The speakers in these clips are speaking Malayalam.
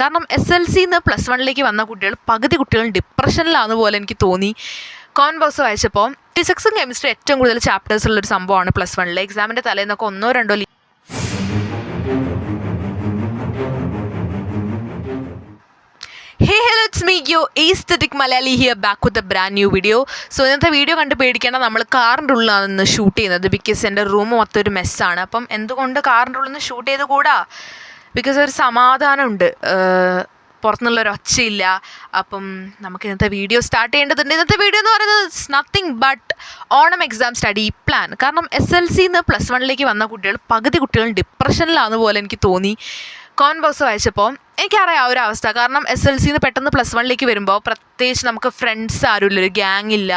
കാരണം എസ് എൽ സിന്ന് പ്ലസ് വണ്ണിലേക്ക് വന്ന കുട്ടികൾ പകുതി കുട്ടികൾ ഡിപ്രഷനിലാണെന്ന് പോലെ എനിക്ക് തോന്നി. കോൺബോക്സ് വായിച്ചപ്പോൾ ഫിസിക്സും കെമിസ്ട്രി ഏറ്റവും കൂടുതൽ ചാപ്റ്റേഴ്സ് ഉള്ളൊരു സംഭവമാണ് പ്ലസ് വണ്ണിൽ എക്സാമിന്റെ തലേന്നൊക്കെ ഒന്നോ രണ്ടോ hey hello it's me yo aesthetic Malayali here back with a brand new video so ഇന്നത്തെ വീഡിയോ കണ്ട് പേടിക്കേണ്ട നമ്മൾ കാറിന്റെ ഉള്ളിലാണ് ഇന്ന് ഷൂട്ട് ചെയ്യുന്നത് ബിക്കോസ് എന്റെ റൂം മൊത്തം ഒരു മെസ്സാണ് അപ്പം എന്തുകൊണ്ട് കാറിന്റെ ഉള്ളിൽ നിന്ന് ഷൂട്ട് ചെയ്ത് കൂടാ? ബിക്കോസ് ഒരു സമാധാനമുണ്ട്. പുറത്തുനിന്നുള്ള ഒരു ഒച്ചയില്ല. അപ്പം നമുക്ക് ഇന്നത്തെ വീഡിയോ സ്റ്റാർട്ട് ചെയ്യേണ്ടതുണ്ട്. ഇന്നത്തെ വീഡിയോ എന്ന് പറയുന്നത് it's nothing but Onam exam study plan കാരണം എസ് എൽ സിന്ന് പ്ലസ് വണ്ണിലേക്ക് വന്ന കുട്ടികൾ പകുതി കുട്ടികൾ ഡിപ്രഷനിലാണെന്ന് പോലെ എനിക്ക് തോന്നി. കോൺബോക്സ് വായിച്ചപ്പോൾ എനിക്കറിയാം ആ ഒരു അവസ്ഥ. കാരണം എസ് എൽ സിന്ന് പെട്ടെന്ന് പ്ലസ് വണ്ണിലേക്ക് വരുമ്പോൾ പ്രത്യേകിച്ച് നമുക്ക് ഫ്രണ്ട്സ് ആരുമില്ല ഒരു ഗ്യാങ് ഇല്ല.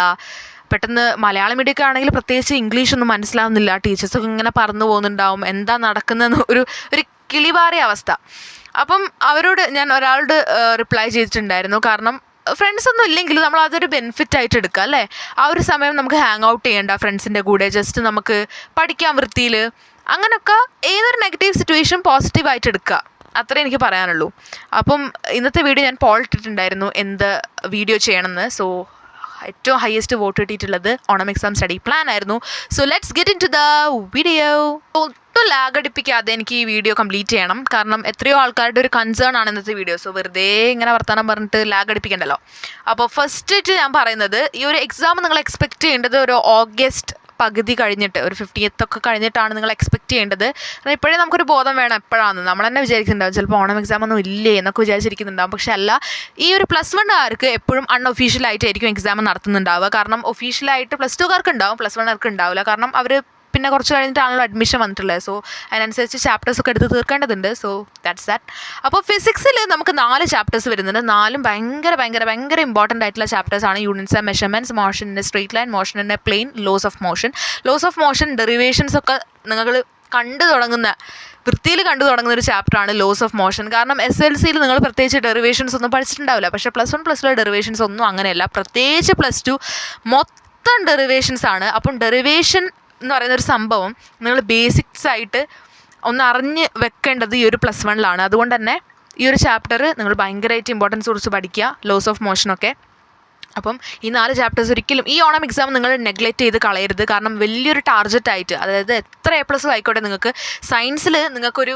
പെട്ടെന്ന് മലയാളം മീഡിയമൊക്കെ ആണെങ്കിൽ പ്രത്യേകിച്ച് ഇംഗ്ലീഷ് ഒന്നും മനസ്സിലാവുന്നില്ല. ടീച്ചേഴ്സൊക്കെ ഇങ്ങനെ പറന്നു പോകുന്നുണ്ടാവും. എന്താ നടക്കുന്നതെന്ന് ഒരു ഒരു കിളിവാറിയ അവസ്ഥ. അപ്പം അവരോട് ഞാൻ ഒരാളോട് റിപ്ലൈ ചെയ്തിട്ടുണ്ടായിരുന്നു. കാരണം ഫ്രണ്ട്സ് ഒന്നും ഇല്ലെങ്കിൽ നമ്മൾ അതൊരു ബെനിഫിറ്റ് ആയിട്ട് എടുക്കുക അല്ലേ? ആ ഒരു സമയം നമുക്ക് ഹാങ് ഔട്ട് ചെയ്യേണ്ട ഫ്രണ്ട്സിന്റെ കൂടെ ജസ്റ്റ് നമുക്ക് പഠിക്കാൻ വൃത്തിയിൽ അങ്ങനെയൊക്കെ ഏതൊരു നെഗറ്റീവ് സിറ്റുവേഷൻ പോസിറ്റീവായിട്ട് എടുക്കുക അത്രേ എനിക്ക് പറയാനുള്ളൂ. അപ്പം ഇന്നത്തെ വീഡിയോ ഞാൻ പോൾ ഇട്ടിട്ടുണ്ടായിരുന്നു എന്ത് വീഡിയോ ചെയ്യണമെന്ന്. സോ ഏറ്റവും ഹയസ്റ്റ് വോട്ട് കിട്ടിയിട്ടുള്ളത് ഓണം എക്സാം സ്റ്റഡി പ്ലാൻ ആയിരുന്നു. So let's get into the video ഒട്ടും ലാഗ് അടിപ്പിക്കാതെ എനിക്ക് ഈ വീഡിയോ കംപ്ലീറ്റ് ചെയ്യണം. കാരണം എത്രയോ ആൾക്കാരുടെ ഒരു കൺസേൺ ആണ് ഇന്നത്തെ വീഡിയോ സോ വെറുതെ ഇങ്ങനെ വർത്തമാനം പറഞ്ഞിട്ട് ലാഗ് അടിപ്പിക്കണ്ടല്ലോ. അപ്പോൾ ഫസ്റ്റ് ഞാൻ പറയുന്നത് ഈ ഒരു എക്സാം നിങ്ങൾ എക്സ്പെക്റ്റ് ചെയ്യേണ്ടത് ഒരു ഓഗസ്റ്റ് പകുതി കഴിഞ്ഞിട്ട് ഒരു ഫിഫ്റ്റിയത്ത് ഒക്കെ കഴിഞ്ഞിട്ടാണ് നിങ്ങൾ എക്സ്പെക്ട് ചെയ്യേണ്ടത്. കാരണം ഇപ്പോഴേ നമുക്കൊരു ബോധം വേണം എപ്പോഴാണെന്ന് നമ്മൾ തന്നെ വിചാരിക്കുന്നുണ്ടാവും ചിലപ്പോൾ ഓണം എക്സാം ഒന്നും ഇല്ലേ എന്നൊക്കെ വിചാരിച്ചിരിക്കുന്നുണ്ടാവും. പക്ഷേ അല്ല ഈ ഒരു പ്ലസ് വണ്ണുകാർക്ക് എപ്പോഴും അൺഒഫീഷ്യലായിട്ടായിരിക്കും എക്സാം നടത്തുന്നുണ്ടാവുക. കാരണം ഒഫീഷ്യലായിട്ട് പ്ലസ് ടുകാർക്ക് ഉണ്ടാവും പ്ലസ് വണ്ണുകാർക്ക് ഉണ്ടാവില്ല. കാരണം അവർ പിന്നെ കുറച്ച് കഴിഞ്ഞിട്ടാണല്ലോ അഡ്മിഷൻ വന്നിട്ടുള്ളത്. സോ അതിനനുസരിച്ച് ചാപ്റ്റേഴ്സ് ഒക്കെ എടുത്ത് തീർക്കേണ്ടതുണ്ട്. സോ ദാറ്റ്സ് ദാറ്റ് അപ്പോൾ ഫിസിക്സിൽ നമുക്ക് നാല് ചാപ്റ്റേഴ്സ് വരുന്നുണ്ട്. നാലും ഭയങ്കര ഭയങ്കര ഭയങ്കര ഇമ്പോർട്ടന്റ് ആയിട്ടുള്ള ചാപ്റ്റേഴ്സ് ആണ്. Units and measurements motion in straight line motion in a plane laws of motion laws of motion derivations ഒക്കെ നിങ്ങൾ കണ്ടു തുടങ്ങുന്ന വൃത്തിയിൽ കണ്ടു തുടങ്ങുന്ന ഒരു ചാപ്റ്ററാണ് ലോസ് ഓഫ് മോഷൻ കാരണം എസ് എൽ സിയിൽ നിങ്ങൾ പ്രത്യേകിച്ച് ഡെറിവേഷൻസ് ഒന്നും പഠിച്ചിട്ടുണ്ടാവില്ല. പക്ഷേ plus one plus two derivations ഒന്നും അങ്ങനെയല്ല. പ്രത്യേകിച്ച് പ്ലസ് ടു മൊത്തം ഡെറിവേഷൻസ് ആണ് അപ്പം ഡെറിവേഷൻ എന്ന് പറയുന്ന ഒരു സംഭവം നിങ്ങൾ ബേസിക്സ് ആയിട്ട് ഒന്ന് അറിഞ്ഞ് വെക്കേണ്ടത് ഈ ഒരു പ്ലസ് വണ്ണിലാണ് അതുകൊണ്ട് തന്നെ ഈ ഒരു ചാപ്റ്റർ നിങ്ങൾ ഭയങ്കരമായിട്ട് ഇമ്പോർട്ടൻസ് കുറിച്ച് പഠിക്കുക ലോസ് ഓഫ് മോഷനൊക്കെ അപ്പം ഈ നാല് ചാപ്റ്റേഴ്സ് ഒരിക്കലും ഈ ഓണം എക്സാം നിങ്ങൾ നെഗ്ലക്റ്റ് ചെയ്ത് കളയരുത്. കാരണം വലിയൊരു ടാർഗറ്റ് ആയിട്ട് അതായത് എത്ര എ പ്ലസ് ആയിക്കോട്ടെ നിങ്ങൾക്ക് സയൻസിൽ നിങ്ങൾക്കൊരു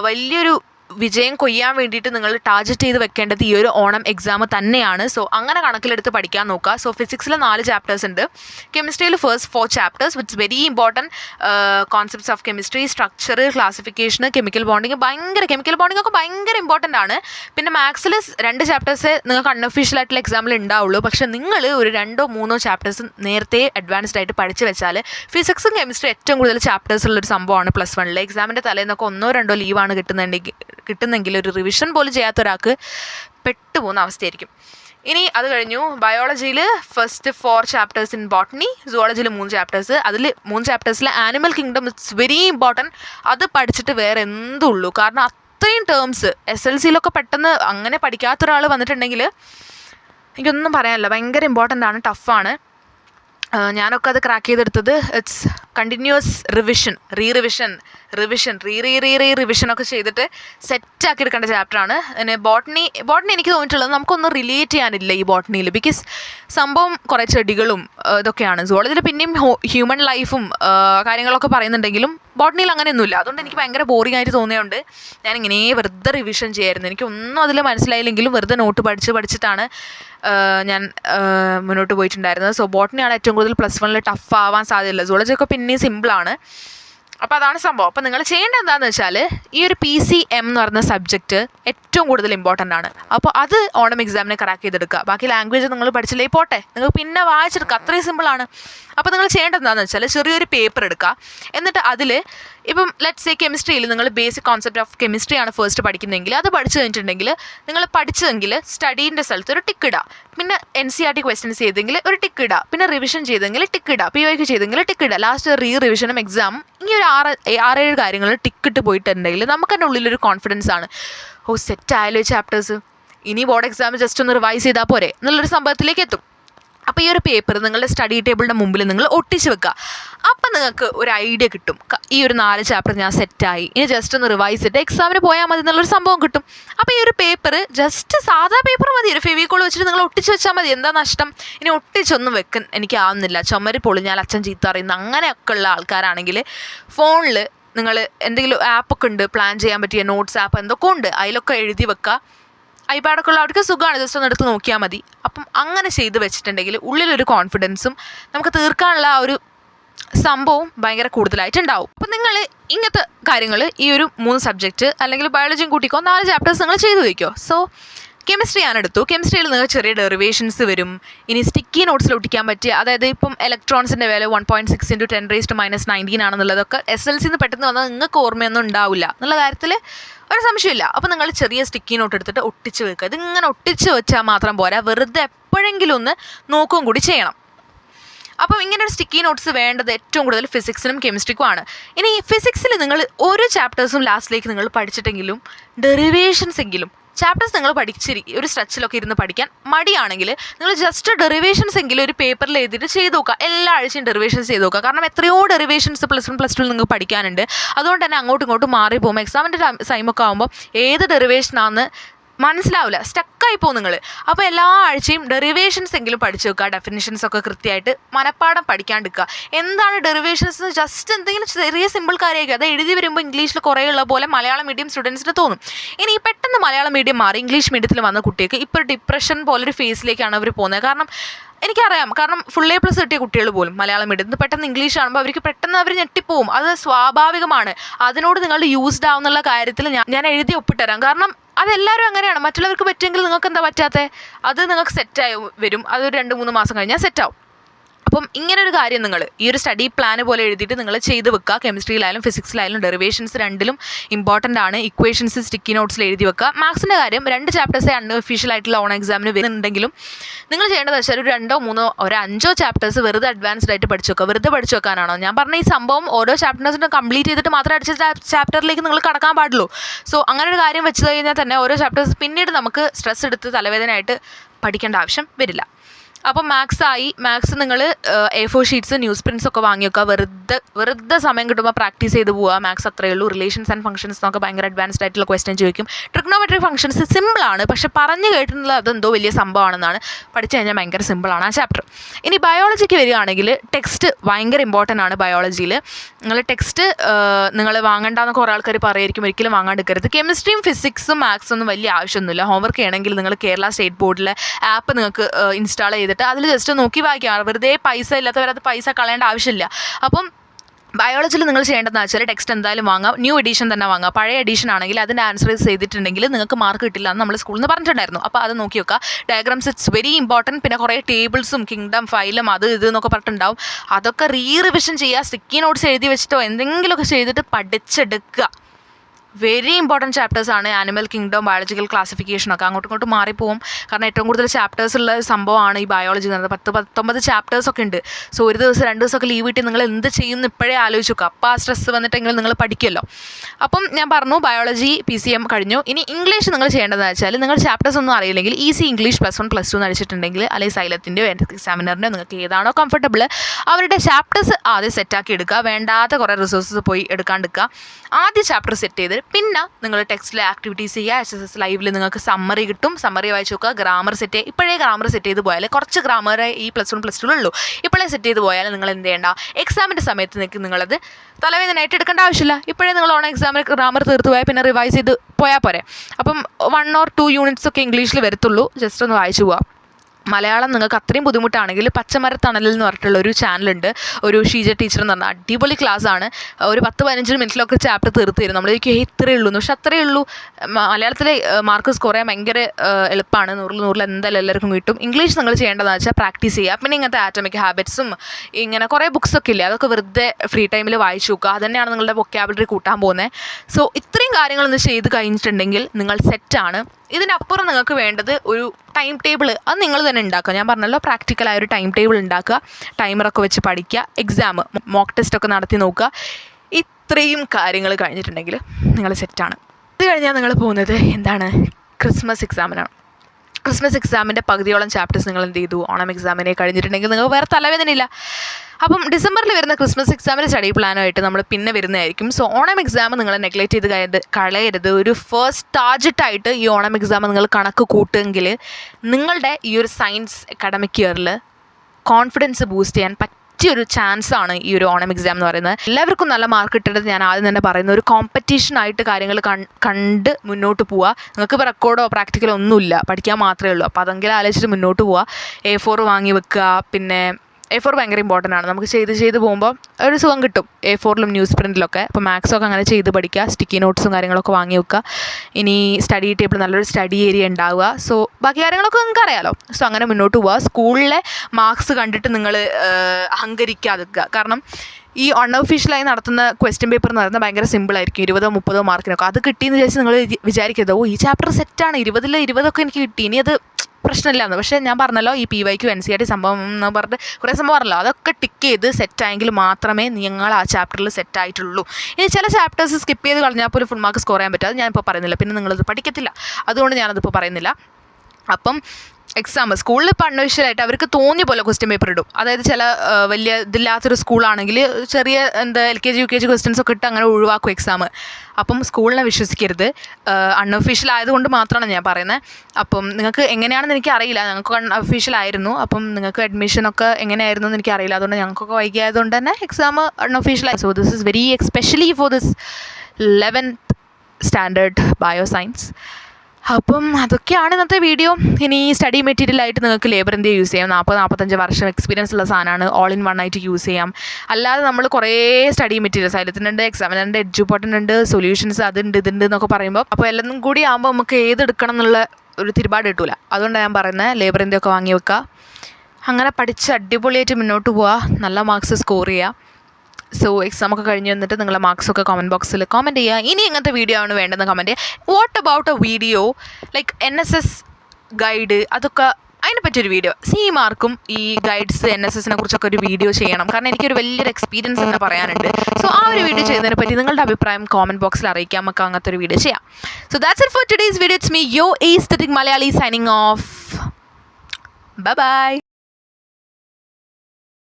വലിയൊരു വിജയം കൊയ്യാൻ വേണ്ടിയിട്ട് നിങ്ങൾ ടാർജറ്റ് ചെയ്ത് വെക്കേണ്ടത് ഈ ഒരു ഓണം എക്സാം തന്നെയാണ്. സോ അങ്ങനെ കണക്കിലെടുത്ത് പഠിക്കാൻ നോക്കുക സോ ഫിസിക്സിൽ നാല് ചാപ്റ്റേഴ്സ് ഉണ്ട്. കെമിസ്ട്രിയിൽ first four chapters it's very important concepts of chemistry structure classification chemical bonding ഭയങ്കര കെമിക്കൽ ബോണ്ടിങ് ഒക്കെ ഭയങ്കര ഇമ്പോർട്ടന്റ് ആണ്. പിന്നെ മാത്സിൽ രണ്ട് ചാപ്റ്റേഴ്സ് നിങ്ങൾക്ക് അൺഒഫീഷ്യൽ ആയിട്ടുള്ള എക്സാമിൽ ഉണ്ടാവുള്ളൂ. പക്ഷെ നിങ്ങൾ ഒരു രണ്ടോ മൂന്നോ ചാപ്റ്റേഴ്സ് നേരത്തെ അഡ്വാൻസ്ഡ് ആയിട്ട് പഠിച്ചു വെച്ചാൽ ഫിസിക്സും കെമിസ്ട്രി ഏറ്റവും കൂടുതൽ ചാപ്റ്റേഴ്സ് ഉള്ളൊരു സംഭവമാണ് പ്ലസ് വണ്ണിൽ എക്സാമിന്റെ തലേന്നൊക്കെ ഒന്നോ രണ്ടോ ലീവാണ് കിട്ടുന്നുണ്ടെങ്കിൽ കിട്ടുന്നെങ്കിൽ ഒരു റിവിഷൻ പോലും ചെയ്യാത്ത ഒരാൾക്ക് പെട്ടുപോകുന്ന അവസ്ഥയായിരിക്കും. ഇനി അത് കഴിഞ്ഞു. ബയോളജിയിൽ first four chapters in botany സുവോളജിയിൽ മൂന്ന് ചാപ്റ്റേഴ്സ് അതിൽ മൂന്ന് ചാപ്റ്റേഴ്സിൽ animal kingdom it's very important അത് പഠിച്ചിട്ട് വേറെ എന്തുള്ളൂ? കാരണം അത്രയും ടേംസ് എസ് എൽ സിയിലൊക്കെ പെട്ടെന്ന് അങ്ങനെ പഠിക്കാത്ത ഒരാൾ വന്നിട്ടുണ്ടെങ്കിൽ എനിക്കൊന്നും പറയാനല്ല. ഭയങ്കര ഇമ്പോർട്ടന്റ് ആണ്. ടഫാണ് ഞാനൊക്കെ അത് ക്രാക്ക് ചെയ്തെടുത്തത് it's continuous revision re revision revision re re re re revision ഒക്കെ ചെയ്തിട്ട് സെറ്റാക്കി എടുക്കേണ്ട ചാപ്റ്ററാണ് പിന്നെ ബോട്ടണി ബോട്ടണി എനിക്ക് തോന്നിയിട്ടുള്ളത് നമുക്കൊന്നും റിലേറ്റ് ചെയ്യാനില്ല ഈ ബോട്ടണിയിൽ ബിക്കോസ് സംഭവം കുറേ ചെടികളും ഇതൊക്കെയാണ്. സുവോളജിൽ പിന്നെയും ഹ്യൂമൻ ലൈഫും കാര്യങ്ങളൊക്കെ പറയുന്നുണ്ടെങ്കിലും ബോട്ടണിയിൽ അങ്ങനെയൊന്നുമില്ല. അതുകൊണ്ട് എനിക്ക് ഭയങ്കര ബോറിംഗ് ആയിട്ട് തോന്നിയതുകൊണ്ട് ഞാൻ ഇങ്ങനെ വെറുതെ റിവിഷൻ ചെയ്യായിരുന്നു. എനിക്കൊന്നും അതിൽ മനസ്സിലായില്ലെങ്കിലും വെറുതെ നോട്ട് പഠിച്ച് പഠിച്ചിട്ടാണ് ഞാൻ മുന്നോട്ട് പോയിട്ടുണ്ടായിരുന്നത്. സോ ബോട്ടണിയാണ് ഏറ്റവും കൂടുതൽ പ്ലസ് വണ്ണിൽ ടഫ് ആവാൻ സാധ്യതയുള്ളത്. സുവോളജി ഒക്കെ പിന്നെയും സിമ്പിളാണ് അപ്പോൾ അതാണ് സംഭവം. അപ്പോൾ നിങ്ങൾ ചെയ്യേണ്ടത് എന്താണെന്ന് വെച്ചാൽ ഈ ഒരു പി സി എം എന്ന് പറയുന്ന സബ്ജക്റ്റ് ഏറ്റവും കൂടുതൽ ഇമ്പോർട്ടന്റ് ആണ്. അപ്പോൾ അത് ഓണം എക്സാമിനെ ക്രാക്ക് ചെയ്തെടുക്കുക. ബാക്കി ലാംഗ്വേജ് നിങ്ങൾ പഠിച്ചില്ലേ പോട്ടെ. നിങ്ങൾ പിന്നെ വായിച്ചെടുക്കുക. അത്രയും സിമ്പിളാണ് അപ്പോൾ നിങ്ങൾ ചെയ്യേണ്ടത് എന്താണെന്ന് വെച്ചാൽ ചെറിയൊരു പേപ്പർ എടുക്കുക. എന്നിട്ട് അതിൽ ഇപ്പം ലെറ്റ് സേ കെമിസ്ട്രിയിൽ നിങ്ങൾ ബേസിക് കോൺസെപ്റ്റ് ഓഫ് കെമിസ്ട്രി ആണ് ഫസ്റ്റ് പഠിക്കുന്നതെങ്കിൽ അത് പഠിച്ചു കഴിഞ്ഞിട്ടുണ്ടെങ്കിൽ നിങ്ങൾ പഠിച്ചതെങ്കിൽ സ്റ്റഡീന്റെ സ്ഥലത്ത് ഒരു ടിക്ക് ഇടുക പിന്നെ N C R T questions ചെയ്തെങ്കിൽ ഒരു ടിക്ക് ഇടുക പിന്നെ റിവിഷൻ ചെയ്തെങ്കിൽ ടിക്ക് ഇടുക പി വൈക്ക് ചെയ്തെങ്കിൽ ടിക്ക് ഇടുക ലാസ്റ്റ് റീ റിവിഷനും എക്സാം ഈ ഒരു ആറ് ആറേഴ് കാര്യങ്ങൾ ടിക്കിട്ട് പോയിട്ടുണ്ടെങ്കിൽ നമുക്ക് തന്നെ ഉള്ളിലൊരു കോൺഫിഡൻസ് ആണ്. ഓ സെറ്റ് ആയാലോ ചാപ്റ്റേഴ്സ് ഇനി ബോർഡ് എക്സാം ജസ്റ്റ് ഒന്ന് റിവൈസ് ചെയ്താൽ പോരെ. എന്നുള്ളൊരു സംഭവത്തിലേക്ക് എത്തും. അപ്പോൾ ഈ ഒരു പേപ്പർ നിങ്ങളുടെ സ്റ്റഡി ടേബിളിന്റെ മുമ്പിൽ നിങ്ങൾ ഒട്ടിച്ച് വെക്കുക. അപ്പം നിങ്ങൾക്ക് ഒരു ഐഡിയ കിട്ടും. ഈ ഒരു നാല് ചാപ്റ്റർ ഞാൻ സെറ്റായി ഇനി ജസ്റ്റ് ഒന്ന് റിവൈസ് ചെയ്തിട്ട് എക്സാമിന് പോയാൽ മതി എന്നുള്ളൊരു സംഭവം കിട്ടും. അപ്പോൾ ഈ ഒരു പേപ്പർ ജസ്റ്റ് സാധാ പേപ്പർ മതി. ഒരു ഫെവിക്കോൾ വെച്ചിട്ട് നിങ്ങൾ ഒട്ടിച്ച് വെച്ചാൽ മതി. എന്താ നഷ്ടം? ഇനി ഒട്ടിച്ചൊന്നും വെക്കാൻ എനിക്ക് ആവുന്നില്ല. ചുമര് പൊളിഞ്ഞാൽ അച്ഛൻ ചീത്ത അറിയുന്ന അങ്ങനെയൊക്കെ ഉള്ള ആൾക്കാരാണെങ്കിൽ ഫോണിൽ നിങ്ങൾ എന്തെങ്കിലും ആപ്പൊക്കെ ഉണ്ട്. പ്ലാൻ ചെയ്യാൻ പറ്റിയ നോട്ട്സ് ആപ്പ് എന്തൊക്കെ ഉണ്ട്? അതിലൊക്കെ എഴുതി വെക്കുക. ഐപാഡൊക്കെ ഉള്ളവർക്ക് സുഖമാണ് ജസ്റ്റ് ഒന്ന് എടുത്ത് നോക്കിയാൽ മതി. അപ്പം അങ്ങനെ ചെയ്ത് വെച്ചിട്ടുണ്ടെങ്കിൽ ഉള്ളിലൊരു കോൺഫിഡൻസും നമുക്ക് തീർക്കാനുള്ള ആ ഒരു സംഭവം ഭയങ്കര കൂടുതലായിട്ടുണ്ടാവും. അപ്പം നിങ്ങൾ ഇങ്ങനത്തെ കാര്യങ്ങൾ ഈ ഒരു മൂന്ന് സബ്ജക്റ്റ് അല്ലെങ്കിൽ ബയോളജിയും കൂട്ടിക്കോ നാല് ചാപ്റ്റേഴ്സ് നിങ്ങൾ ചെയ്തു വയ്ക്കോ സോ കെമിസ്ട്രി ആണ് എടുത്തു. കെമിസ്ട്രിയിൽ നിങ്ങൾക്ക് ചെറിയ ഡെറിവേഷൻസ് വരും ഇനി സ്റ്റിക്കി നോട്ട്സിൽ ഒട്ടിക്കാൻ പറ്റിയ അതായത് ഇപ്പം ഇലക്ട്രോൺസിന്റെ വില one point six into ten raised minus nineteen ആണെന്നുള്ളതൊക്കെ S L സിന്ന് പെട്ടെന്ന് വന്നാൽ നിങ്ങൾക്ക് ഓർമ്മയൊന്നും ഉണ്ടാവില്ല. എന്നുള്ള കാര്യത്തിൽ ഒരു സംശയമില്ല അപ്പോൾ നിങ്ങൾ ചെറിയ സ്റ്റിക്കി നോട്ട് എടുത്തിട്ട് ഒട്ടിച്ച് വെക്കുക. ഇതിങ്ങനെ ഒട്ടിച്ച് വെച്ചാൽ മാത്രം പോരാ. വെറുതെ എപ്പോഴെങ്കിലും ഒന്ന് നോക്കുകയും കൂടി ചെയ്യണം. അപ്പം ഇങ്ങനെ ഒരു സ്റ്റിക്കി നോട്ട്സ് വേണ്ടത് ഏറ്റവും കൂടുതൽ ഫിസിക്സിനും കെമിസ്ട്രിക്കും ആണ്. ഇനി ഫിസിക്സിൽ നിങ്ങൾ ഓരോ ചാപ്റ്റേഴ്സും ലാസ്റ്റിലേക്ക് നിങ്ങൾ പഠിച്ചിട്ടെങ്കിലും ഡെറിവേഷൻസ് എങ്കിലും ചാപ്റ്റേഴ്സ് നിങ്ങൾ പഠിച്ചിരി ഒരു സ്ട്രെച്ചിലൊക്കെ ഇരുന്ന് പഠിക്കാൻ മടിയാണെങ്കിൽ നിങ്ങൾ ജസ്റ്റ് ഡെറിവേഷൻസ് എങ്കിലും ഒരു പേപ്പറിൽ എഴുതിയിട്ട് ചെയ്ത് നോക്കുക. എല്ലാ ആഴ്ചയും ഡെറിവേഷൻസ് ചെയ്ത് നോക്കുക. കാരണം എത്രയോ ഡെറിവേഷൻസ് പ്ലസ് വൺ പ്ലസ് ടുവിൽ നിങ്ങൾക്ക് പഠിക്കാനുണ്ട്. അതുകൊണ്ട് തന്നെ അങ്ങോട്ടും ഇങ്ങോട്ടും മാറി പോകുമ്പോൾ എക്സാമിന്റെ ടൈമൊക്കെ ആകുമ്പോൾ ഏത് ഡെറിവേഷനാണെന്ന് മനസ്സിലാവില്ല സ്റ്റക്കായി പോകും നിങ്ങൾ അപ്പോൾ എല്ലാ ആഴ്ചയും ഡെറിവേഷൻസ് എങ്കിലും പഠിച്ചു വെക്കുക. ഡെഫിനിഷൻസ് ഒക്കെ കൃത്യമായിട്ട് മനപ്പാടം പഠിക്കാണ്ടിരിക്കുക. എന്താണ് ഡെറിവേഷൻസ് ജസ്റ്റ് എന്തെങ്കിലും ചെറിയ സിമ്പിൾ കാര്യമായിരിക്കും. അത് എഴുതി വരുമ്പോൾ ഇംഗ്ലീഷിൽ കുറേ ഉള്ള പോലെ മലയാളം മീഡിയം സ്റ്റുഡൻസിന് തോന്നും. ഇനി പെട്ടെന്ന് മലയാളം മീഡിയം മാറി ഇംഗ്ലീഷ് മീഡിയത്തിൽ വന്ന കുട്ടികൾക്ക് ഇപ്പോൾ ഡിപ്രഷൻ പോലൊരു ഫേസിലേക്കാണ് അവർ പോകുന്നത്. കാരണം എനിക്കറിയാം. കാരണം ഫുൾ എ പ്ലസ് കിട്ടിയ കുട്ടികൾ പോലും മലയാളം മീഡിയത്തിൽ പെട്ടെന്ന് ഇംഗ്ലീഷ് കാണുമ്പോൾ അവർക്ക് പെട്ടെന്ന് അവർ ഞെട്ടിപ്പോവും. അത് സ്വാഭാവികമാണ്. അതിനോട് നിങ്ങൾ യൂസ്ഡ് ആവുന്നുള്ള കാര്യത്തിൽ ഞാൻ ഞാൻ എഴുതി ഒപ്പിട്ടുതരാം കാരണം അതെല്ലാവരും അങ്ങനെയാണ്. മറ്റുള്ളവർക്ക് പറ്റുമെങ്കിൽ നിങ്ങൾക്ക് എന്താ പറ്റാത്തത് അത് നിങ്ങൾക്ക് സെറ്റായി വരും. അതൊരു രണ്ട് മൂന്ന് മാസം കഴിഞ്ഞാൽ സെറ്റാവും അപ്പം ഇങ്ങനെ ഒരു കാര്യം നിങ്ങൾ ഈ ഒരു സ്റ്റഡി പ്ലാൻ പോലെ എഴുതിയിട്ട് നിങ്ങൾ ചെയ്ത് വെക്കുക കെമിസ്ട്രിയിലായാലും ഫിസിക്സിലായാലും ഡെറിവേഷൻസ് രണ്ടിലും ഇമ്പോർട്ടന്റ് ആണ്. ഇക്വേഷൻസ് സ്റ്റിക്കി നോട്ട്സിൽ എഴുതി വെക്കുക മാത്സിന്റെ കാര്യം രണ്ട് ചാപ്റ്റേഴ്സേ അൺഒഫീഷ്യൽ ആയിട്ടുള്ള ഓൺ എക്സാമിന് വരുന്നുണ്ടെങ്കിലും നിങ്ങൾ ചെയ്യേണ്ടത് വെച്ചാൽ ഒരു രണ്ടോ മൂന്നോ ഒരു അഞ്ചോ ചാപ്റ്റേഴ്സ് വെറുതെ അഡ്വാൻസ്ഡ് ആയിട്ട് പഠിച്ചു വെക്കുക വെറുതെ പഠിച്ചു വെക്കാനാണോ? ഞാൻ പറഞ്ഞ ഈ സംഭവം ഓരോ ചാപ്റ്റേഴ്സിനും കംപ്ലീറ്റ് ചെയ്തിട്ട് മാത്രം അടിച്ച ചാപ്റ്ററിലേക്ക് നിങ്ങൾ കടക്കാൻ പാടുള്ളൂ. സോ അങ്ങനെ ഒരു കാര്യം വെച്ച് കഴിഞ്ഞാൽ തന്നെ ഓരോ ചാപ്റ്റേഴ്സ് പിന്നീട് നമുക്ക് സ്ട്രെസ് എടുത്ത് തലവേദനയായിട്ട് പഠിക്കേണ്ട ആവശ്യം വരില്ല. അപ്പോൾ മാത്സ് ആയി മാത്സ് നിങ്ങൾ A four sheets news prints ഒക്കെ വാങ്ങി വെക്കുക വെറുതെ വെറുതെ സമയം കിട്ടുമ്പോൾ പ്രാക്ടീസ് ചെയ്ത് പോവുക മാത്സ് അത്രയേ ഉള്ളൂ. റിലേഷൻസ് ആൻഡ് ഫംഗ്ഷൻസ് എന്നൊക്കെ ഭയങ്കര അഡ്വാൻസ്ഡ് ആയിട്ടുള്ള ക്വസ്റ്റ്യൻ ചോദിക്കും. ട്രിഗ്നോമെട്രിക് ഫംഗ്ഷൻസ് സിമ്പിളാണ് പക്ഷെ പറഞ്ഞു കേട്ടിട്ടുള്ള അതെന്തോ വലിയ സംഭവമാണെന്നാണ്. പഠിച്ചു കഴിഞ്ഞാൽ ഭയങ്കര സിമ്പിളാണ് ആ ചാപ്റ്റർ ഇനി ബയോളജിക്ക് വരികയാണെങ്കിൽ ടെക്സ്റ്റ് ഭയങ്കര ഇമ്പോർട്ടന്റ് ആണ് ബയോളജിയിൽ നിങ്ങൾ ടെക്സ്റ്റ് നിങ്ങൾ വാങ്ങണ്ടെന്ന് കുറേ ആൾക്കാർ പറയുമായിരിക്കും ഒരിക്കലും വാങ്ങാണ്ടിരിക്കരുത്. കെമിസ്ട്രിയും ഫിസിക്സും മാത്സും ഒന്നും വലിയ ആവശ്യമൊന്നുമില്ല. ഹോംവർക്ക് ചെയ്യണമെങ്കിൽ നിങ്ങൾ കേരള സ്റ്റേറ്റ് ബോർഡിലെ ആപ്പ് നിങ്ങൾക്ക് ഇൻസ്റ്റാൾ ചെയ്തിട്ട് അതിൽ ജസ്റ്റ് നോക്കി വായിക്കുകയാണ് വെറുതെ പൈസ ഇല്ലാത്തവരത് പൈസ കളയേണ്ട ആവശ്യമില്ല. അപ്പം ബയോളജിയിൽ നിങ്ങൾ ചെയ്യേണ്ടതെന്ന് വെച്ചാൽ ടെക്സ്റ്റ് എന്തായാലും വാങ്ങാം. ന്യൂ എഡീഷൻ തന്നെ വാങ്ങാം. പഴയ എഡീഷൻ ആണെങ്കിൽ അതിന്റെ ആൻസർ ചെയ്തിട്ടുണ്ടെങ്കിൽ നിങ്ങൾക്ക് മാർക്ക് കിട്ടില്ല എന്ന് നമ്മൾ സ്കൂളിൽ നിന്ന് പറഞ്ഞിട്ടുണ്ടായിരുന്നു. അപ്പോൾ അത് നോക്കി വെക്കുക. ഡയഗ്രാംസ് ഇറ്റ്സ് വെരി ഇമ്പോർട്ടന്റ് പിന്നെ കുറേ ടേബിൾസും കിങ്ഡം ഫയലും അത് ഇത് എന്നൊക്കെ പറഞ്ഞിട്ടുണ്ടാവും. അതൊക്കെ റീ റിവിഷൻ ചെയ്യുക. സ്റ്റിക്കി നോട്ട്സ് എഴുതി വെച്ചിട്ടോ എന്തെങ്കിലുമൊക്കെ ചെയ്തിട്ട് പഠിച്ചെടുക്കുക. വെരി ഇമ്പോർട്ടന്റ് ചാപ്റ്റേഴ്സ് ആണ് ആനിമൽ കിങ്ഡം ബയോളജിക്കൽ ക്ലാസിഫിക്കേഷൻ ഒക്കെ. അങ്ങോട്ടും ഇങ്ങോട്ടും മാറിപ്പോവും. കാരണം ഏറ്റവും കൂടുതൽ ചാപ്റ്റേഴ്സ് ഉള്ള സംഭവമാണ് ഈ ബയോളജി എന്ന് പറയുന്നത്. പത്ത് പത്തൊമ്പത് ചാപ്റ്റേഴ്സ് ഒക്കെ ഉണ്ട്. സോ ഒരു ദിവസം രണ്ട് ദിവസമൊക്കെ ലീവ് കിട്ടി നിങ്ങൾ എന്ത് ചെയ്യുന്നു ഇപ്പോഴേ ആലോചിച്ച് നോക്കുക അപ്പോൾ ആ സ്ട്രെസ് വന്നിട്ടെങ്കിലും നിങ്ങൾ പഠിക്കുമല്ലോ അപ്പം ഞാൻ പറഞ്ഞു ബയോളജി പി സി എം കഴിഞ്ഞു. ഇനി ഇംഗ്ലീഷ് നിങ്ങൾ ചെയ്യേണ്ടതെന്ന് വെച്ചാൽ നിങ്ങൾ ചാപ്റ്റേഴ്സ് ഒന്നും അറിയില്ലെങ്കിൽ easy English plus one plus two എന്ന് അടിച്ചിട്ടുണ്ടെങ്കിൽ അല്ലെങ്കിൽ സൈലത്തിന്റെയോ എക്സാമിനറിന്റെയോ നിങ്ങൾക്ക് ഏതാണോ കംഫർട്ടബിൾ അവരുടെ ചാപ്റ്റേഴ്സ് ആദ്യം സെറ്റാക്കി എടുക്കുക. വേണ്ടാത്ത കുറേ റിസോഴ്സസ് പോയി എടുക്കാണ്ടിരിക്കുക ആദ്യ ചാപ്റ്റർ സെറ്റ് ചെയ്ത് പിന്നെ നിങ്ങൾ ടെക്സ്റ്റിൽ ആക്ടിവിറ്റീസ് ചെയ്യുക എസ് എസ് എസ് ലൈവിൽ നിങ്ങൾക്ക് സമ്മറി കിട്ടും. സമ്മറി വായിച്ച് നോക്കുക. ഗ്രാമർ സെറ്റ് ഇപ്പോഴേ ഗ്രാമർ സെറ്റ് ചെയ്ത് പോയാൽ കുറച്ച് ഗ്രാമർ ഈ പ്ലസ് വൺ പ്ലസ് ടു ഉള്ളൂ. ഇപ്പോഴേ സെറ്റ് ചെയ്ത് പോയാൽ നിങ്ങൾ എന്ത് ചെയ്യേണ്ട? എക്സാമിന്റെ സമയത്ത് നിങ്ങൾക്ക് നിങ്ങളത് തലവേദനയായിട്ട് എടുക്കേണ്ട ആവശ്യമില്ല. ഇപ്പോഴേ നിങ്ങൾ ഓൺ എക്സാമിന് ഗ്രാമർ തീർത്ത് പോയാൽ പിന്നെ റിവൈസ് ചെയ്ത് പോയാൽ പോരെ. അപ്പം വൺ ഓർ ടു യൂണിറ്റ്സ് ഒക്കെ ഇംഗ്ലീഷിൽ വരത്തുള്ളൂ. ജസ്റ്റ് ഒന്ന് വായിച്ചു പോവാം. മലയാളം നിങ്ങൾക്ക് അത്രയും ബുദ്ധിമുട്ടാണെങ്കിൽ പച്ചമരത്തണലിൽ എന്ന് പറഞ്ഞിട്ടുള്ള ഒരു ചാനലുണ്ട് ഒരു ഷീജ ടീച്ചർ എന്ന് പറഞ്ഞാൽ അടിപൊളി ക്ലാസ് ആണ്. ഒരു പത്ത് പതിനഞ്ച് മിനിറ്റിലൊക്കെ ചാപ്റ്റർ തീർത്ത് തരും. നമ്മൾ ചോദിക്കും ഇത്രയേ ഉള്ളൂ പക്ഷെ അത്രയേ ഉള്ളൂ. മലയാളത്തിലെ മാർക്ക് സ്കോർ ചെയ്യാൻ ഭയങ്കര എളുപ്പമാണ് നൂറിൽ നൂറിൽ എന്തായാലും എല്ലാവർക്കും കിട്ടും. ഇംഗ്ലീഷ് നിങ്ങൾ ചെയ്യേണ്ടതെന്ന് വെച്ചാൽ പ്രാക്ടീസ് ചെയ്യുക. പിന്നെ ഇങ്ങനത്തെ ആറ്റമിക് ഹാബിറ്റ്സും ഇങ്ങനെ കുറേ ബുക്സ് ഒക്കെ ഇല്ലേ? അതൊക്കെ വെറുതെ ഫ്രീ ടൈമിൽ വായിച്ചു നോക്കുക. അത് തന്നെയാണ് നിങ്ങളുടെ വൊക്കാബിലറി കൂട്ടാൻ പോകുന്നത്. സോ ഇത്രയും കാര്യങ്ങളൊന്ന് ചെയ്ത് കഴിഞ്ഞിട്ടുണ്ടെങ്കിൽ നിങ്ങൾ സെറ്റാണ് ഇതിനപ്പുറം നിങ്ങൾക്ക് വേണ്ടത് ഒരു ടൈം ടേബിൾ അത് നിങ്ങൾ തന്നെ ഉണ്ടാക്കുക. ഞാൻ പറഞ്ഞല്ലോ പ്രാക്ടിക്കലായ ഒരു ടൈം ടേബിൾ ഉണ്ടാക്കുക. ടൈമറൊക്കെ വെച്ച് പഠിക്കുക. എക്സാം മോക്ക് ടെസ്റ്റ് ഒക്കെ നടത്തി നോക്കുക. ഇത്രയും കാര്യങ്ങൾ കഴിഞ്ഞിട്ടുണ്ടെങ്കിൽ നിങ്ങൾ സെറ്റാണ് ഇത് കഴിഞ്ഞാൽ നിങ്ങൾ പോകുന്നത് എന്താണ്? ക്രിസ്മസ് എക്സാമിനാണ് ക്രിസ്മസ് എക്സാമിന്റെ പകുതിയോളം ചാപ്റ്റേഴ്സ് നിങ്ങൾ എന്ത് ചെയ്തു? ഓണം എക്സാമിനെ കഴിഞ്ഞിട്ടുണ്ടെങ്കിൽ നിങ്ങൾ വേറെ തലവേദനയില്ല. അപ്പം ഡിസംബറിൽ വരുന്ന ക്രിസ്മസ് എക്സാമിന്റെ സ്റ്റഡി പ്ലാനുമായിട്ട് നമ്മൾ പിന്നെ വരുന്നതായിരിക്കും. സോ ഓണം എക്സാം നിങ്ങൾ നെഗ്ലക്റ്റ് ചെയ്ത് കഴിയത് കളയരുത്. ഒരു ഫസ്റ്റ് ടാർജറ്റായിട്ട് ഈ ഓണം എക്സാം നിങ്ങൾ കണക്ക് കൂട്ടുമെങ്കിൽ നിങ്ങളുടെ ഈ ഒരു സയൻസ് അക്കാഡമിക് ഇയറിൽ കോൺഫിഡൻസ് ബൂസ്റ്റ് ചെയ്യാൻ പറ്റിയൊരു ആണ് ഈ ഒരു ഓണം എക്സാം എന്ന് പറയുന്നത്. എല്ലാവർക്കും നല്ല മാർക്ക് കിട്ടേണ്ടത് ഞാൻ ആദ്യം തന്നെ പറയുന്ന. ഒരു കോമ്പറ്റീഷനായിട്ട് കാര്യങ്ങൾ കണ്ട് മുന്നോട്ട് പോവുക. നിങ്ങൾക്ക് റെക്കോർഡോ പ്രാക്ടിക്കലോ ഒന്നുമില്ല. പഠിക്കാൻ മാത്രമേ ഉള്ളൂ. അപ്പോൾ അതെങ്കിലും ആലോചിച്ചിട്ട് മുന്നോട്ട് പോവുക. എ ഫോർ വാങ്ങി വെക്കുക. പിന്നെ എ ഫോർ ഭയങ്കര ഇമ്പോർട്ടന്റ് ആണ്. നമുക്ക് ചെയ്ത് ചെയ്ത് പോകുമ്പോൾ ഒരു സുഖം കിട്ടും. എ ഫോറിലും ന്യൂസ് പ്രിന്റിലൊക്കെ അപ്പോൾ മാത്സൊക്കെ അങ്ങനെ ചെയ്ത് പഠിക്കുക സ്റ്റിക്കി നോട്ട്സും കാര്യങ്ങളൊക്കെ വാങ്ങി വെക്കുക. ഇനി സ്റ്റഡി ടേബിൾ നല്ലൊരു സ്റ്റഡി ഏരിയ ഉണ്ടാവുക. സോ ബാക്കി കാര്യങ്ങളൊക്കെ നിങ്ങൾക്ക് അറിയാലോ. സോ അങ്ങനെ മുന്നോട്ട് പോവുക. സ്കൂളിലെ മാർക്സ് കണ്ടിട്ട് നിങ്ങൾ അഹങ്കരിക്കാതിരിക്കുക. കാരണം ഈ അൺഒഫീഷ്യലായി നടത്തുന്ന ക്വസ്റ്റ്യൻ പേപ്പർ എന്ന് പറയുന്നത് ഭയങ്കര സിമ്പിളായിരിക്കും ഇരുപതോ മുപ്പതോ മാർക്കിനൊക്കെ അത് കിട്ടിയെന്ന് വിചാരിച്ച് നിങ്ങൾ വിചാരിക്കരുത്. ഓ ഈ ചാപ്റ്റർ സെറ്റാണ് ഇരുപതിൽ ഇരുപതൊക്കെ എനിക്ക് കിട്ടി. ഇനി അത് പ്രശ്നമില്ലാന്ന്. പക്ഷേ ഞാൻ പറഞ്ഞല്ലോ ഈ പി വൈക്ക് എൻ സി ആർ ടി സംഭവം എന്ന് പറഞ്ഞിട്ട് കുറേ സംഭവം പറഞ്ഞല്ലോ. അതൊക്കെ ടിക്ക് ചെയ്ത് സെറ്റായെങ്കിൽ മാത്രമേ നിങ്ങൾ ആ ചാപ്റ്ററിൽ സെറ്റായിട്ടുള്ളൂ ഇനി ചില ചാപ്റ്റേഴ്സ് സ്കിപ്പ് ചെയ്ത് കളഞ്ഞാൽ പോലും ഫുൾ മാർക്ക് സ്കോർ ചെയ്യാൻ പറ്റും. അത് ഞാനിപ്പോൾ പറയുന്നില്ല. പിന്നെ നിങ്ങളത് പഠിക്കത്തില്ല. അതുകൊണ്ട് ഞാനതിപ്പോൾ പറയുന്നില്ല. അപ്പം എക്സാം സ്കൂളിൽ ഇപ്പോൾ അൺഒഫീഷ്യലായിട്ട് അവർക്ക് തോന്നിയ പോലെ ക്വസ്റ്റ്യൻ പേപ്പർ ഇടും. അതായത് ചില വലിയ ഇതില്ലാത്തൊരു സ്കൂളാണെങ്കിൽ ചെറിയ എന്താ L K G U K G questions ഒക്കെ ഇട്ട് അങ്ങനെ ഒഴിവാക്കും എക്സാം അപ്പം സ്കൂളിനെ വിശ്വസിക്കരുത്. അൺഒഫീഷ്യൽ ആയതുകൊണ്ട് മാത്രമാണ് ഞാൻ പറയുന്നത് അപ്പം നിങ്ങൾക്ക് എങ്ങനെയാണെന്ന് എനിക്ക് അറിയില്ല ഞങ്ങൾക്ക് അൺഒഫീഷ്യൽ ആയിരുന്നു. അപ്പം നിങ്ങൾക്ക് അഡ്മിഷനൊക്കെ എങ്ങനെയായിരുന്നു എന്ന് എനിക്ക് അറിയില്ല അതുകൊണ്ട് ഞങ്ങൾക്കൊക്കെ വൈകിയായതുകൊണ്ട് തന്നെ എക്സാം അൺഒഫീഷ്യൽ ആയി. So this is very especially for this eleventh standard bio science അപ്പം അതൊക്കെയാണ് ഇന്നത്തെ വീഡിയോ ഇനി സ്റ്റഡി മെറ്റീരിയൽ ആയിട്ട് നിങ്ങൾക്ക് ലേബർ ഇന്ത്യ യൂസ് ചെയ്യാം? നാൽപ്പത് നാൽപ്പത്തഞ്ച് വർഷം എക്സ്പീരിയൻസ് ഉള്ള സാധനമാണ് ഓൾ ഇൻ വൺ ആയിട്ട് യൂസ് ചെയ്യാം. അല്ലാതെ നമ്മൾ കുറേ സ്റ്റഡി മെറ്റീരിയൽസ് അതിലത്തിനുണ്ട് എക്സാമിനുണ്ട് എഡ്യൂപോർട്ടൻ ഉണ്ട് സൊല്യൂഷൻസ് അതുണ്ട് ഇതുണ്ട് എന്നൊക്കെ പറയുമ്പോൾ അപ്പോൾ എല്ലാം കൂടി ആകുമ്പോൾ നമുക്ക് ഏതെടുക്കണം എന്നുള്ള ഒരു തിരുപാട് കിട്ടൂല. അതുകൊണ്ടാണ് ഞാൻ പറയുന്നത് ലേബർ ഇന്ത്യ ഒക്കെ വാങ്ങി വെക്കുക അങ്ങനെ പഠിച്ച് അടിപൊളിയായിട്ട് മുന്നോട്ട് പോവുക നല്ല മാർക്സ് സ്കോർ ചെയ്യുക സോ എക്സാം ഒക്കെ കഴിഞ്ഞ് വന്നിട്ട് നിങ്ങളുടെ മാർക്സ് ഒക്കെ കമന്റ് ബോക്സിൽ കമന്റ് ചെയ്യുക. ഇനി എങ്ങനത്തെ വീഡിയോ ആണ് വേണ്ടതെന്ന് കമന്റ് ചെയ്യുക. What about a video like N S S guide അതൊക്കെ അതിനെ പറ്റിയൊരു വീഡിയോ സി മാർക്കും ഈ ഗൈഡ്സ് എൻ എസ് എസിനെ കുറിച്ചൊക്കെ ഒരു വീഡിയോ ചെയ്യണം. കാരണം എനിക്കൊരു വലിയൊരു എക്സ്പീരിയൻസ് തന്നെ പറയാനുണ്ട്. സോ ആ ഒരു വീഡിയോ ചെയ്യുന്നതിനെ പറ്റി നിങ്ങളുടെ അഭിപ്രായം കോമന്റ് ബോക്സിൽ അറിയിക്കാം. നമുക്ക് അങ്ങനത്തെ ഒരു വീഡിയോ ചെയ്യാം. So that's it for today's video it's me yo aesthetic Malayali signing off bye bye